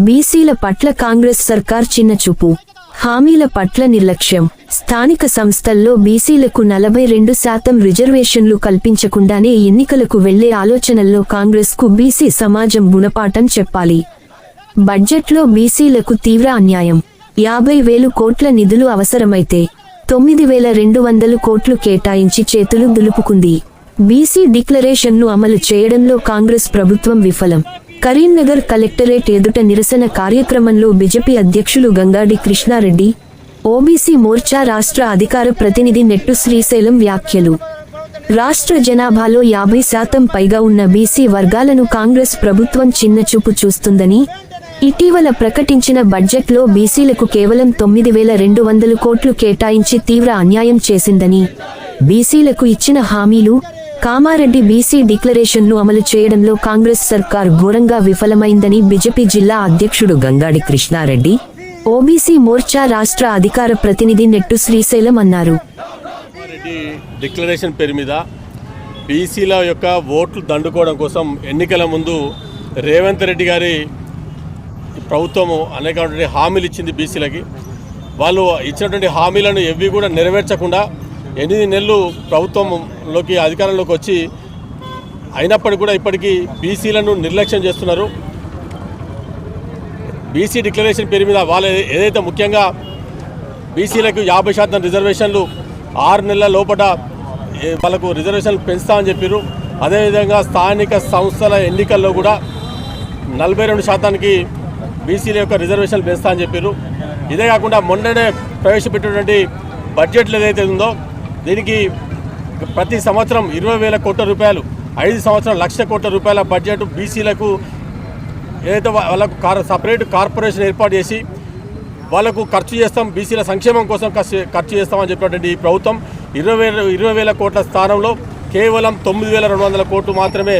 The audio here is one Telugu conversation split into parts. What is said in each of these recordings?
బీసీల పట్ల కాంగ్రెస్ సర్కార్ చిన్నచూపు హామీల పట్ల నిర్లక్ష్యం. స్థానిక సంస్థల్లో బీసీలకు నలభై రెండు శాతం రిజర్వేషన్లు కల్పించకుండానే ఎన్నికలకు వెళ్ళే ఆలోచనల్లో కాంగ్రెస్కు బీసీ సమాజం గుణపాఠం చెప్పాలి. బడ్జెట్లో బీసీలకు తీవ్ర అన్యాయం. యాభై వేలు కోట్ల నిధులు అవసరమైతే తొమ్మిది వేల రెండు వందలు కోట్లు కేటాయించి చేతులు దులుపుకుంది. బీసీ డిక్లరేషన్ను అమలు చేయడంలో కాంగ్రెస్ ప్రభుత్వం విఫలం. కరీంనగర్ కలెక్టరేట్ ఎదుట నిరసన కార్యక్రమంలో బీజేపీ అధ్యక్షులు గంగాడి కృష్ణారెడ్డి ఓబీసీ మోర్చా రాష్ట్ర అధికార ప్రతినిధి నెట్టు శ్రీశైలం వ్యాఖ్యలు. రాష్ట్ర జనాభాలో యాభై శాతం పైగా ఉన్న బీసీ వర్గాలను కాంగ్రెస్ ప్రభుత్వం చిన్నచూపు చూస్తుందని ఇటీవల ప్రకటించిన బడ్జెట్లో బీసీలకు కేవలం తొమ్మిది వేల రెండు వందలు కోట్లు కేటాయించి తీవ్ర అన్యాయం చేసిందని బీసీలకు ఇచ్చిన హామీలు కామారెడ్డి బీసీ డిక్లరేషన్ను అమలు చేయడంలో కాంగ్రెస్ సర్కార్ ఘోరంగా విఫలమైందని బీజేపీ జిల్లా అధ్యక్షుడు గంగాడి కృష్ణారెడ్డి. ఓబీసీ మోర్చా రాష్ట్ర అధికార ప్రతినిధి నెట్టు శ్రీశైలం అన్నారు. డిక్లరేషన్ పేరు మీద బీసీల యొక్క ఓట్లు దండుకోవడం కోసం ఎన్నికల ముందు రేవంత్ రెడ్డి గారి ప్రభుత్వము అనేకటువంటి హామీలు ఇచ్చింది బీసీలకి. వాళ్ళు ఇచ్చినటువంటి హామీలను ఎవి కూడా నెరవేర్చకుండా ఎనిమిది నెలలు ప్రభుత్వంలోకి అధికారంలోకి వచ్చి అయినప్పటికీ కూడా ఇప్పటికీ బీసీలను నిర్లక్ష్యం చేస్తున్నారు. బీసీ డిక్లరేషన్ పేరు మీద వాళ్ళ ఏదైతే ముఖ్యంగా బీసీలకు యాభై శాతం రిజర్వేషన్లు ఆరు నెలల లోపల వాళ్ళకు రిజర్వేషన్లు పెంచుతామని చెప్పారు అదేవిధంగా స్థానిక సంస్థల ఎన్నికల్లో కూడా నలభై రెండు శాతానికి బీసీల యొక్క రిజర్వేషన్లు పెంచుతామని చెప్పారు ఇదే కాకుండా మొన్ననే ప్రవేశపెట్టినటువంటి బడ్జెట్లు ఏదైతే ఉందో దీనికి ప్రతి సంవత్సరం ఇరవై వేల కోట్ల రూపాయలు ఐదు సంవత్సరం లక్ష కోట్ల రూపాయల బడ్జెట్ బీసీలకు ఏదైతే వాళ్ళకు కార్ సపరేట్ కార్పొరేషన్ ఏర్పాటు చేసి వాళ్ళకు ఖర్చు చేస్తాం బీసీల సంక్షేమం కోసం ఖర్చు- చేస్తామని చెప్పినటువంటి ఈ ప్రభుత్వం ఇరవై వేల ఇరవై వేల కోట్ల స్థానంలో కేవలం తొమ్మిది వేల రెండు వందల కోట్లు మాత్రమే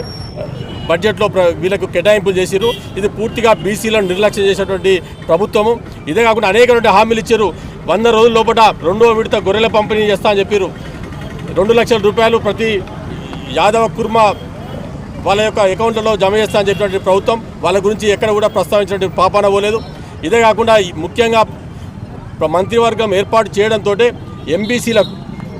బడ్జెట్లో ప్ర- వీళ్ళకు కేటాయింపులు చేసిరు ఇది పూర్తిగా బీసీలను నిర్లక్ష్యం చేసినటువంటి ప్రభుత్వము. ఇదే కాకుండా అనేకటువంటి హామీలు ఇచ్చారు. వంద రోజుల లోపల రెండో విడత గొర్రెల పంపిణీ చేస్తా అని చెప్పారు రెండు లక్షల రూపాయలు ప్రతి యాదవ కుర్మ వాళ్ళ యొక్క అకౌంట్లలో జమ చేస్తా అని చెప్పినటువంటి ప్రభుత్వం వాళ్ళ గురించి ఎక్కడ కూడా ప్రస్తావించినటువంటి పాపాన పోలేదు. ఇదే కాకుండా ముఖ్యంగా మంత్రివర్గం ఏర్పాటు చేయడంతో ఎంబీసీలకు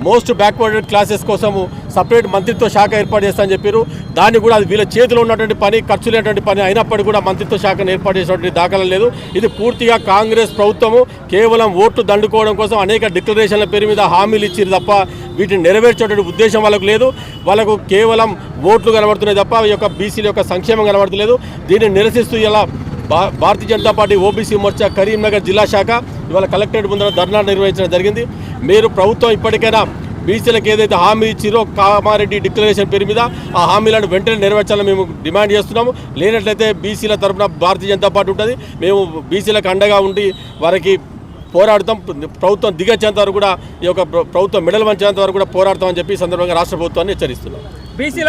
మోస్ట్ బ్యాక్వర్డ్ క్లాసెస్ కోసము సపరేట్ మంత్రిత్వ శాఖ ఏర్పాటు చేస్తా అని చెప్పారు దాన్ని కూడా అది వీళ్ళ చేతిలో ఉన్నటువంటి పని ఖర్చు లేనటువంటి పని అయినప్పటికీ కూడా మంత్రిత్వ శాఖను ఏర్పాటు చేసినటువంటి దాఖలా లేదు. ఇది పూర్తిగా కాంగ్రెస్ ప్రభుత్వము కేవలం ఓట్లు దండుకోవడం కోసం అనేక డిక్లరేషన్ల పేరు మీద హామీలు ఇచ్చారు తప్ప వీటిని నెరవేర్చేటువంటి ఉద్దేశం వాళ్ళకు లేదు. వాళ్ళకు కేవలం ఓట్లు కనబడుతున్నాయి తప్ప ఈ యొక్క బీసీల యొక్క సంక్షేమం కనబడతలేదు దీన్ని నిరసిస్తూ ఇలా భా భారతీయ జనతా పార్టీ ఓబీసీ మోర్చా కరీంనగర్ జిల్లా శాఖ ఇవాళ కలెక్టరేట్ ముందర ధర్నా నిర్వహించడం జరిగింది. మీరు ప్రభుత్వం ఇప్పటికైనా బీసీలకు ఏదైతే హామీ ఇచ్చిరో కామారెడ్డి డిక్లరేషన్ పేరు మీద ఆ హామీలను వెంటనే నెరవేర్చాలని మేము డిమాండ్ చేస్తున్నాము. లేనట్లయితే బీసీల తరఫున భారతీయ జనతా పార్టీ ఉంటుంది. మేము బీసీలకు అండగా ఉండి వారికి పోరాడుతాం. ప్రభుత్వం దిగచ్చేంత వరకు కూడా ఈ యొక్క ప్రభుత్వం మెడల్ వంచేంత వరకు కూడా పోరాడతామని చెప్పి సందర్భంగా రాష్ట్ర ప్రభుత్వాన్ని హెచ్చరిస్తున్నాం. బీసీ